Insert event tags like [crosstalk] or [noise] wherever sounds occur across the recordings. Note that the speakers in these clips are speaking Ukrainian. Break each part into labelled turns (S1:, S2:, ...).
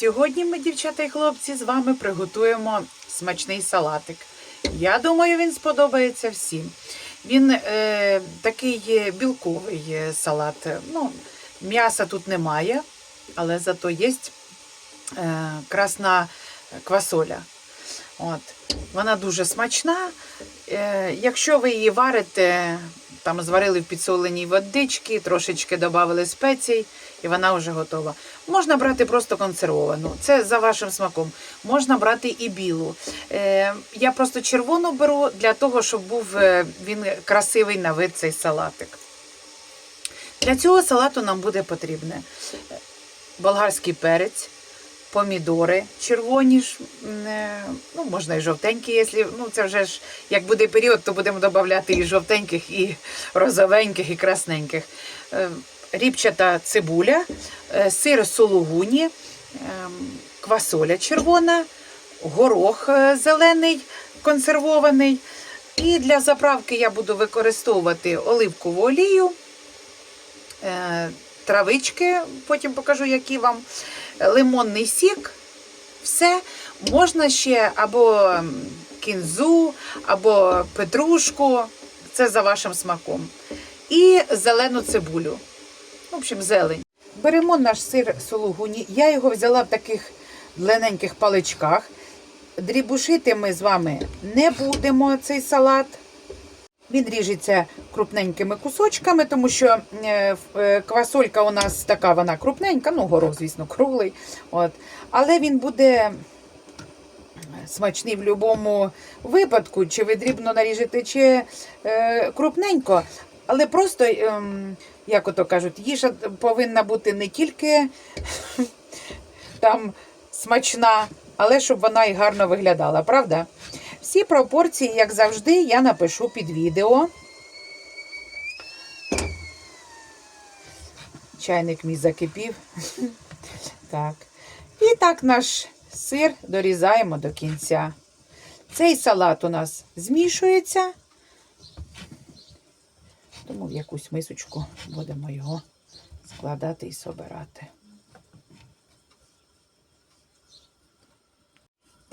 S1: Сьогодні ми, дівчата і хлопці, з вами приготуємо смачний салатик. Я думаю, він сподобається всім. Він е, такий білковий е, салат. Ну, м'яса тут немає, але зато є е, красна квасоля. От. Вона дуже смачна. Е, якщо ви її варите, там зварили в підсоленій водички, трошечки додали спецій, і вона вже готова. Можна брати просто консервовану, це за вашим смаком. Можна брати і білу. Е, я просто червону беру для того, щоб був е, він красивий на вид цей салатик. Для цього салату нам буде потрібне болгарський перець, помідори червоні ж, е, ну можна і жовтенькі, якщо ну це вже ж як буде період, то будемо додавати і жовтеньких, і розовеньких, і красненьких. Е, Ріпчата цибуля, е, сир сулугуні, квасоля червона, горох зелений консервований. І для заправки я буду використовувати оливкову олію, травички, потім покажу, які вам, лимонний сік. Все. Можна ще або кінзу, або петрушку, це за вашим смаком. І зелену цибулю. В общем, зелень. Беремо наш сир сулугуні. Я його взяла в таких длинненьких паличках. Дрібушити ми з вами не будемо цей салат. Він ріжеться крупненькими кусочками, тому що е, е, квасолька у нас така вона крупненька, ну горох, звісно, круглий. От. Але він буде смачний в будь-якому випадку, чи ви дрібно наріжете, чи е, крупненько. Але просто, ем, як ото кажуть, їжа повинна бути не тільки там смачна, але щоб вона і гарно виглядала, правда? Всі пропорції, як завжди, я напишу під відео. Чайник мій закипів. [laughs] Так. І так наш сир дорізаємо до кінця. Цей салат у нас змішується, тому в якусь мисочку будемо його складати і собирати.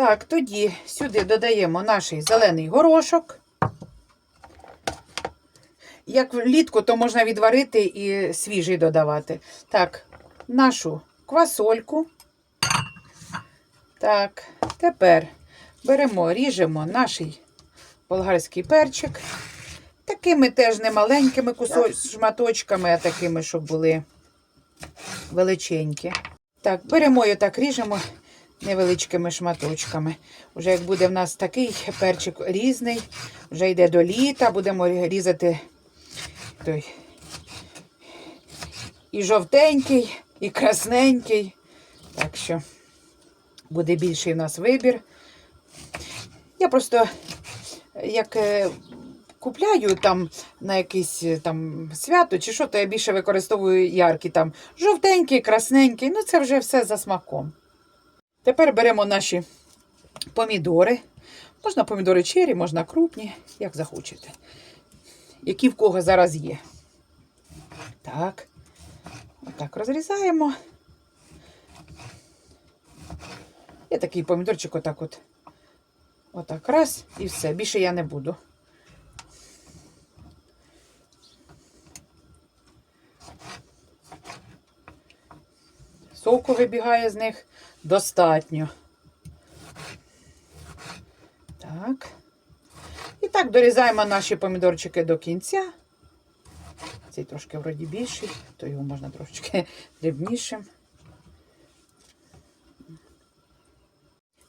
S1: Так, тоді сюди додаємо наш зелений горошок. Як влітку, то можна відварити і свіжий додавати. Так, нашу квасольку. Так, тепер беремо, ріжемо наш болгарський перчик. Такими теж не маленькими шматочками, а такими, щоб були величенькі. Так, беремо і так ріжемо невеличкими шматочками. Уже як буде в нас такий перчик різний, вже йде до літа, будемо різати той і жовтенький, і красненький. Так що буде більший у нас вибір. Я просто як е, купляю там на якесь е, там свято чи що, то я більше використовую яркі там жовтенький, красненький. Ну це вже все за смаком. Тепер беремо наші помідори. Можна помідори чері, можна крупні, як захочете. Які в кого зараз є. Так. Отак розрізаємо. Я такий помідорчик отак от. Отак раз і все. Більше я не буду. Соку вибігає з них достатньо. Так. І так дорізаємо наші помідорчики до кінця. Цей трошки вроді більший, то його можна трошечки [laughs] дрібнішим.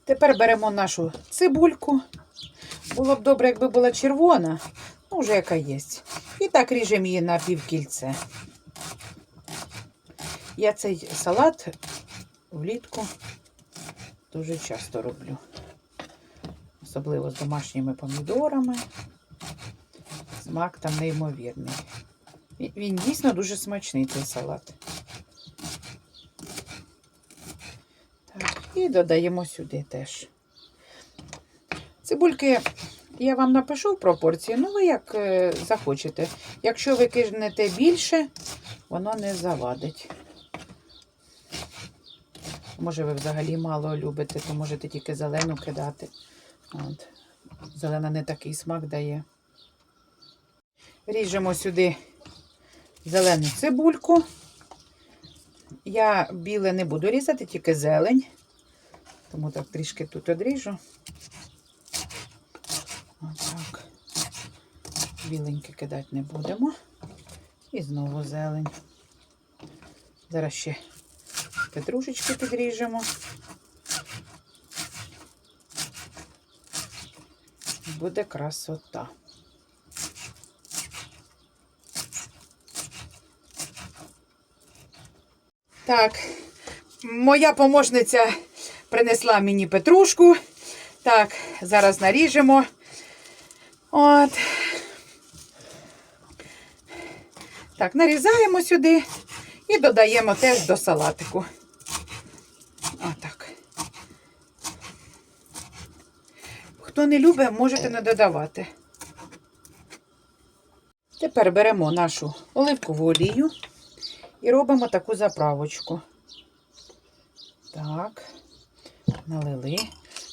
S1: Тепер беремо нашу цибульку. Було б добре, якби була червона, ну вже яка є. І так ріжемо її на півкільце. Я цей салат влітку дуже часто роблю. Особливо з домашніми помідорами. Смак там неймовірний. Він- дійсно дуже смачний, цей салат. І додаємо сюди теж. Цибульки я вам напишу в пропорції, ну ви як е, захочете. Якщо ви кинете більше, воно не завадить. Може, ви взагалі мало любите, то можете тільки зелену кидати. От. Зелена не такий смак дає. Ріжемо сюди зелену цибульку. Я біле не буду різати, тільки зелень. Тому так трішки тут одріжу. Отак. Біленьке кидати не будемо. І знову зелень. Зараз ще петрушечки підріжемо. Буде красота. Так, моя помощниця принесла мені петрушку. Так, зараз наріжемо. От. Так, нарізаємо сюди і додаємо теж до салатику. Отак. Хто не любить, можете не додавати. Тепер беремо нашу оливкову олію і робимо таку заправочку. Так, налили.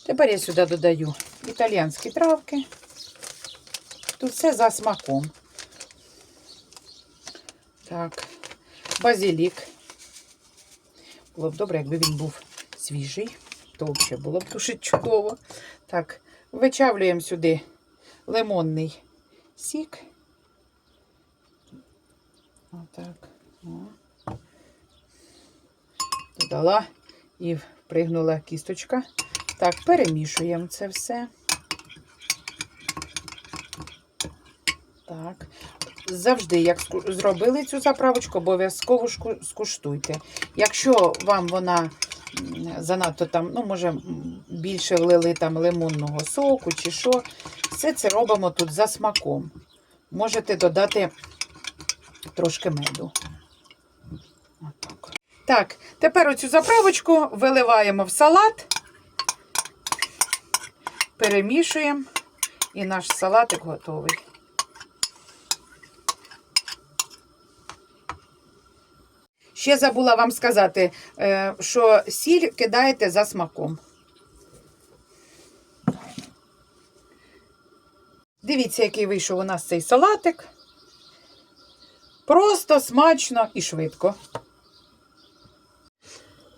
S1: Тепер я сюди додаю італіянські травки. Тут все за смаком. Так, базилік. Було б добре, якби він був свіжий, то взагалі було б дуже чудово. Так, вичавлюємо сюди лимонний сік. Отак. Додала і впригнула кісточка. Так, перемішуємо це все. Так. Завжди, як зробили цю заправочку, обов'язково скуштуйте. Якщо вам вона занадто там, ну, може, більше влили там лимонного соку чи що, все це робимо тут за смаком. Можете додати трошки меду. Так, тепер оцю заправочку виливаємо в салат, перемішуємо, і наш салатик готовий. Ще забула вам сказати, е, що сіль кидаєте за смаком. Дивіться, який вийшов у нас цей салатик. Просто смачно і швидко.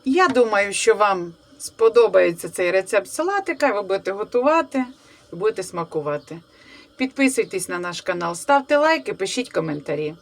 S1: Я думаю, що вам сподобається цей рецепт салатика, ви будете готувати і будете смакувати. Підписуйтесь на наш канал, ставте лайки, пишіть коментарі.